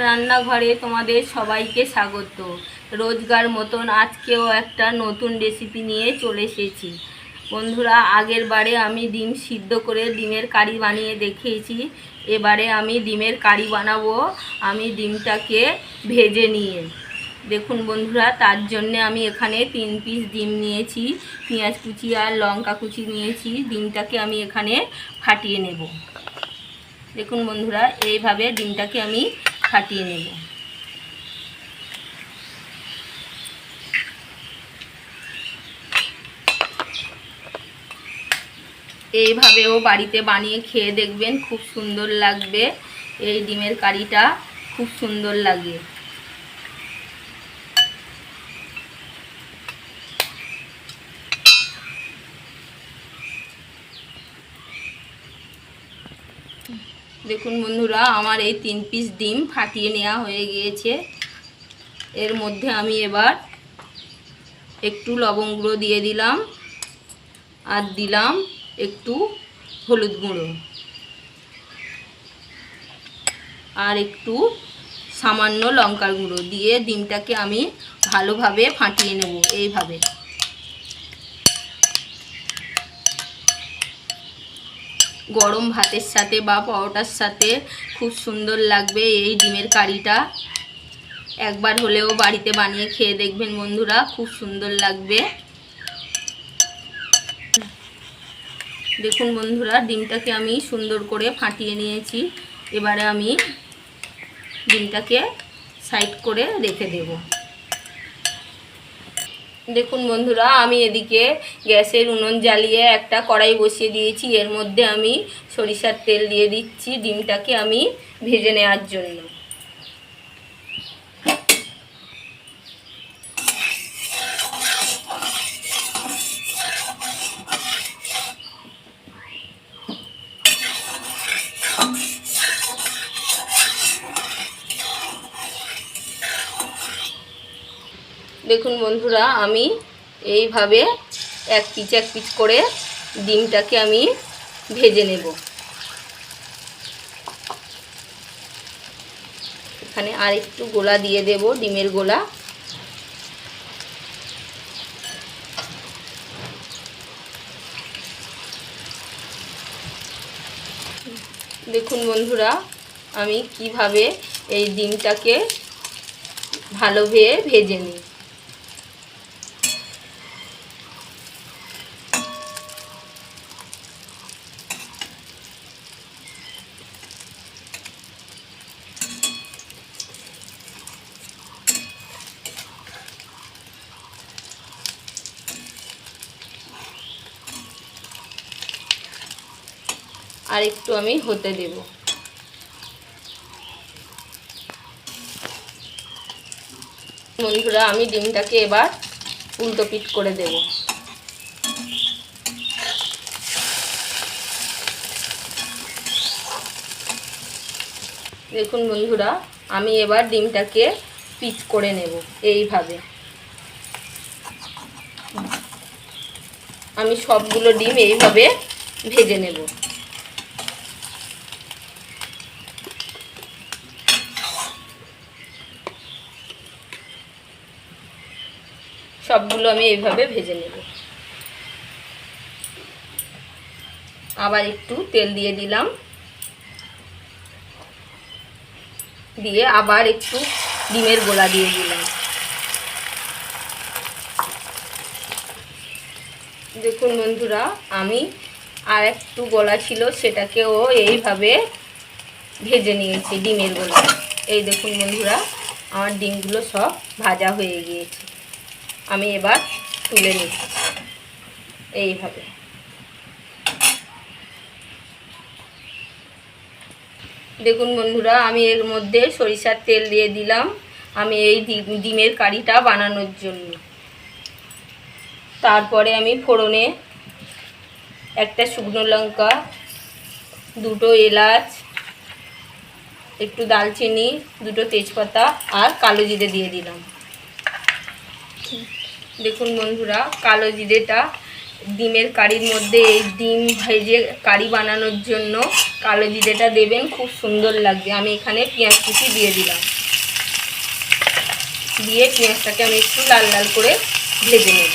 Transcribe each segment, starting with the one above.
রান্নাঘরে তোমাদের সবাইকে স্বাগত। রোজগার মতন আজকেও একটা নতুন রেসিপি নিয়ে চলে এসেছি। বন্ধুরা, আগের বারে আমি ডিম সিদ্ধ করে ডিমের কারি বানিয়ে দেখিয়েছি। এবারে আমি ডিমের কারি বানাবো। আমি ডিমটাকে ভেজে নিয়ে। দেখুন বন্ধুরা, তার জন্যে আমি এখানে তিন পিস ডিম নিয়েছি। পেঁয়াজ কুচি আর লঙ্কা কুচি নিয়েছি। ডিমটাকে আমি এখানে ফাটিয়ে নেব। দেখুন বন্ধুরা, এইভাবে ডিমটাকে আমি ফাটিয়ে নেব। এইভাবেও বাড়িতে বানিয়ে খেয়ে দেখবেন, খুব সুন্দর লাগবে। এই ডিমের কারিটা খুব সুন্দর লাগে। দেখুন বন্ধুরা, আমার এই তিন পিস ডিম ফাটিয়ে নেওয়া হয়ে গিয়েছে। এর মধ্যে আমি এবার একটু লবঙ্গ গুঁড়ো দিয়ে দিলাম আর দিলাম একটু হলুদ গুঁড়ো। আর একটু সামান্য লঙ্কার গুঁড়ো দিয়ে ডিমটাকে আমি ভালোভাবে ফাটিয়ে নেব এইভাবে। গরম ভাতের সাথে বা পরোটার সাথে খুব সুন্দর লাগবে এই ডিমের কারিটা। একবার হলেও বাড়িতে বানিয়ে খেয়ে দেখবেন বন্ধুরা, খুব সুন্দর লাগবে। দেখুন বন্ধুরা, ডিমটাকে আমি সুন্দর করে ফাটিয়ে নিয়েছি। এবারে আমি ডিমটাকে সাইড করে রেখে দেব। দেখুন বন্ধুরা, আমি এদিকে গ্যাসের উনুন জ্বালিয়ে একটা কড়াই বসিয়ে দিয়েছি। এর মধ্যে আমি সরিষার তেল দিয়ে দিচ্ছি, ডিমটাকে আমি ভেজে নেওয়ার জন্য। দেখুন বন্ধুরা, আমি এইভাবে এক পিচ এক পিচ করে ডিমটাকে আমি ভেজে নেব। এখানে আর একটু গোলা দিয়ে দেব, ডিমের গোলা। দেখুন বন্ধুরা, আমি কীভাবে এই ডিমটাকে ভালোভাবে ভেজে নিই। আর একটু আমি হতে দেব। বন্ধুরা, আমি ডিমটাকে এবার উল্টো পিট করে দেব। দেখুন বন্ধুরা, আমি এবার ডিমটাকে পিচ করে নেব এইভাবে। আমি সবগুলো ডিম এইভাবে ভেজে নেব। সবগুলো আমি এইভাবে ভেজে নেব। আবার একটু তেল দিয়ে দিলাম। দিয়ে আবার একটু ডিমের গোলা দিয়ে দিলাম। দেখুন বন্ধুরা, আমি আর একটু গোলা ছিল, সেটাকেও এইভাবে ভেজে নিয়েছি ডিমের গোলা। এই দেখুন বন্ধুরা, আমার ডিমগুলো সব ভাজা হয়ে গিয়েছে। আমি এবার তুলে নিচ্ছি। এইভাবে। দেখুন বন্ধুরা, আমি এর মধ্যে সরিষার তেল দিয়ে দিলাম। আমি এই ডিম- ডিমের কারিটা বানানোর জন্য। তারপরে আমি ফোড়নে একটা শুকনো লঙ্কা, দুটো এলাচ, একটু দালচিনি, দুটো তেজপাতা আর কালো জিরে দিয়ে দিলাম। দেখুন বন্ধুরা, কালো জিরেটা ডিমের কারির মধ্যে এই ডিম ভেজে কারি বানানোর জন্য কালো জিরেটা দেবেন, খুব সুন্দর লাগবে। আমি এখানে পেঁয়াজ কুচি দিয়ে দিলাম। দিয়ে পেঁয়াজটাকে আমি একটু লাল লাল করে ভেজে নেব।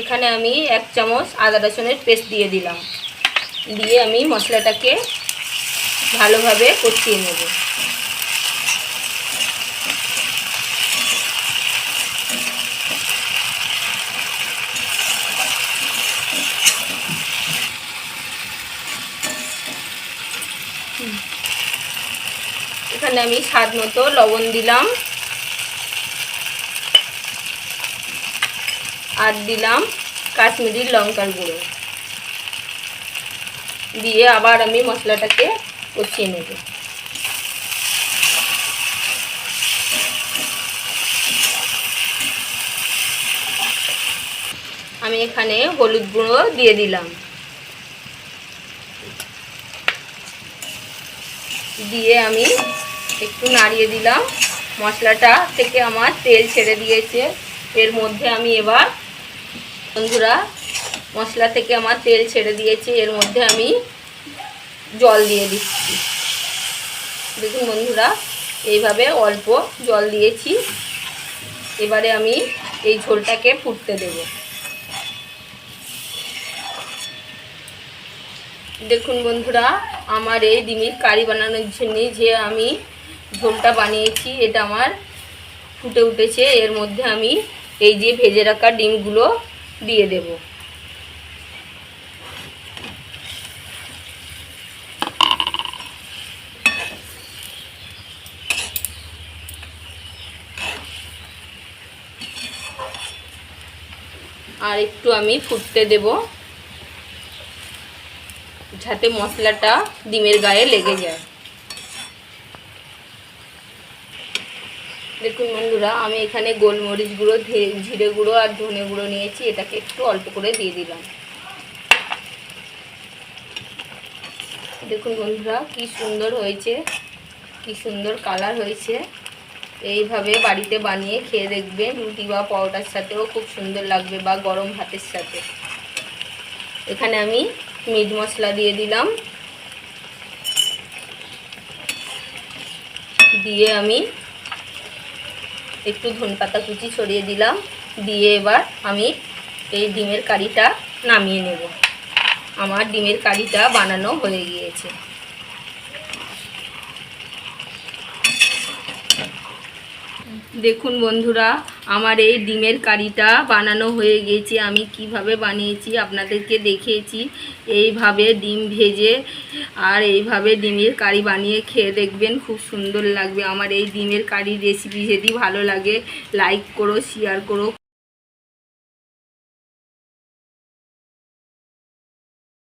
এখানে আমি এক চামচ আদা রসুনের পেস্ট দিয়ে দিলাম। দিয়ে আমি মশলাটাকে ভালোভাবে কষিয়ে নেব। এখানে আমি স্বাদ মতো লবণ দিলাম। আর দিলাম কাশ্মীরি লঙ্কার গুঁড়ো। দিয়ে আবার আমি মশলাটাকে কষিয়ে নেব। আমি এখানে হলুদ গুঁড়ো দিয়ে দিলাম। দিয়ে আমি একটু নাড়িয়ে দিলাম। মশলাটা থেকে আমার তেল ছেড়ে দিয়েছে। এর মধ্যে আমি এবার বন্ধুরা মশলা থেকে আমার তেল ছেড়ে দিয়েছে, এর মধ্যে আমি জল দিয়ে দিচ্ছি। দেখুন বন্ধুরা, এইভাবে অল্প জল দিয়েছি। এবারে আমি এই ঝোলটাকে ফুটতে দেব। দেখুন বন্ধুরা, আমার এই ডিমের কারি বানানোর জন্য যে আমি ঝোলটা বানিয়েছি, এটা আমার ফুটে উঠেছে। এর মধ্যে আমি এই যে ভেজে রাখা ডিমগুলো দিয়ে দেব। আর একটু আমি ফুটতে দেব, যাতে মশলাটা ডিমের গায়ে লেগে যায়। দেখুন বন্ধুরা, আমি এখানে গোলমরিচ গুঁড়ো জিরে গুঁড়ো আর ধনে গুঁড়ো নিয়েছি, এটাকে একটু অল্প করে দিয়ে দিলাম। দেখুন বন্ধুরা, কি সুন্দর হয়েছে, কি সুন্দর কালার হয়েছে। এইভাবে বাড়িতে বানিয়ে খেয়ে দেখবে। রুটি বা পরোটার সাথেও খুব সুন্দর লাগবে বা গরম ভাতের সাথে। এখানে আমি মিট মশলা দিয়ে দিলাম। দিয়ে আমি একটু ধনেপাতা কুচি ছড়িয়ে দিলাম। দিয়ে এবার আমি এই ডিমের কারিটা নামিয়ে নেব। আমার ডিমের কারিটা বানানো হয়ে গিয়েছে। দেখুন বন্ধুরা, আমার এই ডিমের কারিটা বানানো হয়ে গেছে আমি কীভাবে বানিয়েছি আপনাদেরকে দেখিয়েছি। এইভাবে ডিম ভেজে আর এইভাবে ডিমের কারি বানিয়ে খেয়ে দেখবেন খুব সুন্দর লাগবে। আমার এই ডিমের কারির রেসিপি যদি ভালো লাগে লাইক করো শেয়ার করো।